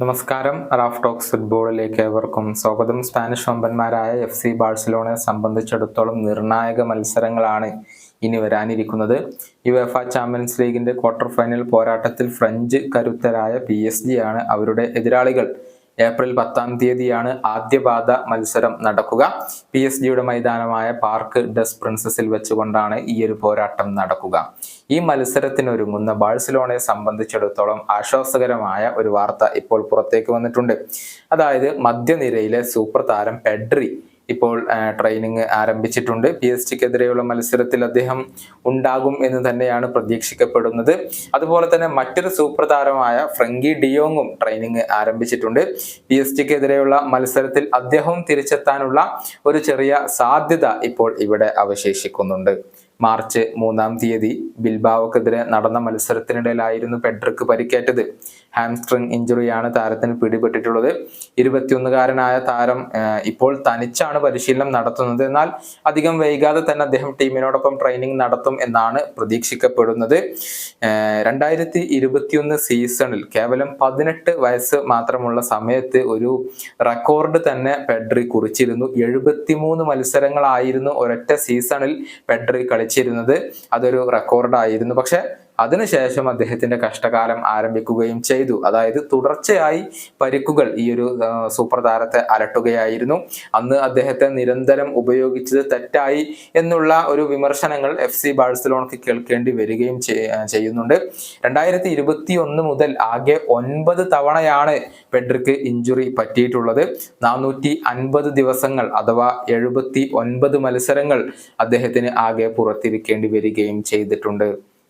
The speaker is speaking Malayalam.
നമസ്കാരം. റാഫ് ടോക്സ് ഫുട്ബോളിലേക്ക് ഏവർക്കും സ്വാഗതം. സ്പാനിഷ് വമ്പന്മാരായ എഫ് സി ബാഴ്സലോണയെ സംബന്ധിച്ചിടത്തോളം നിർണായക മത്സരങ്ങളാണ് ഇനി വരാനിരിക്കുന്നത്. യുവേഫ ചാമ്പ്യൻസ് ലീഗിന്റെ ക്വാർട്ടർ ഫൈനൽ പോരാട്ടത്തിൽ ഫ്രഞ്ച് കരുത്തരായ പി എസ് ജി ആണ് അവരുടെ എതിരാളികൾ. ഏപ്രിൽ പത്താം തീയതിയാണ് ആദ്യപാദ മത്സരം നടക്കുക. പി എസ് ജിയുടെ മൈതാനമായ പാർക്ക് ഡസ് പ്രിൻസസിൽ വെച്ചുകൊണ്ടാണ് ഈ ഒരു പോരാട്ടം നടക്കുക. ഈ മത്സരത്തിനൊരുങ്ങുന്ന ബാഴ്സലോണയെ സംബന്ധിച്ചിടത്തോളം ആശ്വാസകരമായ ഒരു വാർത്ത ഇപ്പോൾ പുറത്തേക്ക് വന്നിട്ടുണ്ട്. അതായത് മധ്യനിരയിലെ സൂപ്പർ താരം പെഡ്രി ഇപ്പോൾ ട്രെയിനിങ് ആരംഭിച്ചിട്ടുണ്ട്. പി എസ് ടിക്കെതിരെയുള്ള മത്സരത്തിൽ അദ്ദേഹം ഉണ്ടാകും എന്ന് തന്നെയാണ് പ്രതീക്ഷിക്കപ്പെടുന്നത്. അതുപോലെ തന്നെ മറ്റൊരു സൂപ്രതാരമായ ഫ്രങ്കി ഡിയോങ്ങും ട്രെയിനിങ് ആരംഭിച്ചിട്ടുണ്ട്. പി എസ് ടിക്കെതിരെയുള്ള മത്സരത്തിൽ അദ്ദേഹവും തിരിച്ചെത്താനുള്ള ഒരു ചെറിയ സാധ്യത ഇപ്പോൾ ഇവിടെ അവശേഷിക്കുന്നുണ്ട്. മാർച്ച് മൂന്നാം തീയതി ബിൽബാവക്കെതിരെ നടന്ന മത്സരത്തിനിടയിലായിരുന്നു പെഡ്രിക്ക് പരിക്കേറ്റത്. ഹാംസ്ട്രിങ് ഇഞ്ചുറിയാണ് താരത്തിന് പിടിപെട്ടിട്ടുള്ളത്. ഇരുപത്തിയൊന്നുകാരനായ താരം ഇപ്പോൾ തനിച്ചാണ് പരിശീലനം നടത്തുന്നത്. എന്നാൽ അധികം വൈകാതെ തന്നെ അദ്ദേഹം ടീമിനോടൊപ്പം ട്രെയിനിങ് നടത്തും എന്നാണ് പ്രതീക്ഷിക്കപ്പെടുന്നത്. രണ്ടായിരത്തി ഇരുപത്തിയൊന്ന് സീസണിൽ കേവലം പതിനെട്ട് വയസ്സ് മാത്രമുള്ള സമയത്ത് ഒരു റെക്കോർഡ് തന്നെ പെഡ്രി കുറിച്ചിരുന്നു. എഴുപത്തിമൂന്ന് മത്സരങ്ങളായിരുന്നു ഒരൊറ്റ സീസണിൽ പെഡ്രി കളിച്ചിരുന്നത് അതൊരു റെക്കോർഡായിരുന്നു പക്ഷെ അതിനുശേഷം അദ്ദേഹത്തിന്റെ കഷ്ടകാലം ആരംഭിക്കുകയും ചെയ്തു. അതായത് തുടർച്ചയായി പരിക്കുകൾ ഈ ഒരു സൂപ്പർ താരത്തെ അലട്ടുകയായിരുന്നു. അന്ന് അദ്ദേഹത്തെ നിരന്തരം ഉപയോഗിച്ചത് തെറ്റായി എന്നുള്ള ഒരു വിമർശനങ്ങൾ എഫ് സി ബാഴ്സലോണക്ക് കേൾക്കേണ്ടി വരികയും ചെയ്യുന്നുണ്ട് രണ്ടായിരത്തി ഇരുപത്തി ഒന്ന് മുതൽ ആകെ ഒൻപത് തവണയാണ് പെഡ്രിക്ക് ഇഞ്ചുറി പറ്റിയിട്ടുള്ളത്. നാനൂറ്റി അൻപത് ദിവസങ്ങൾ അഥവാ എഴുപത്തി ഒൻപത് മത്സരങ്ങൾ അദ്ദേഹത്തിന് ആകെ പുറത്തിരിക്കേണ്ടി വരികയും ചെയ്തിട്ടുണ്ട്.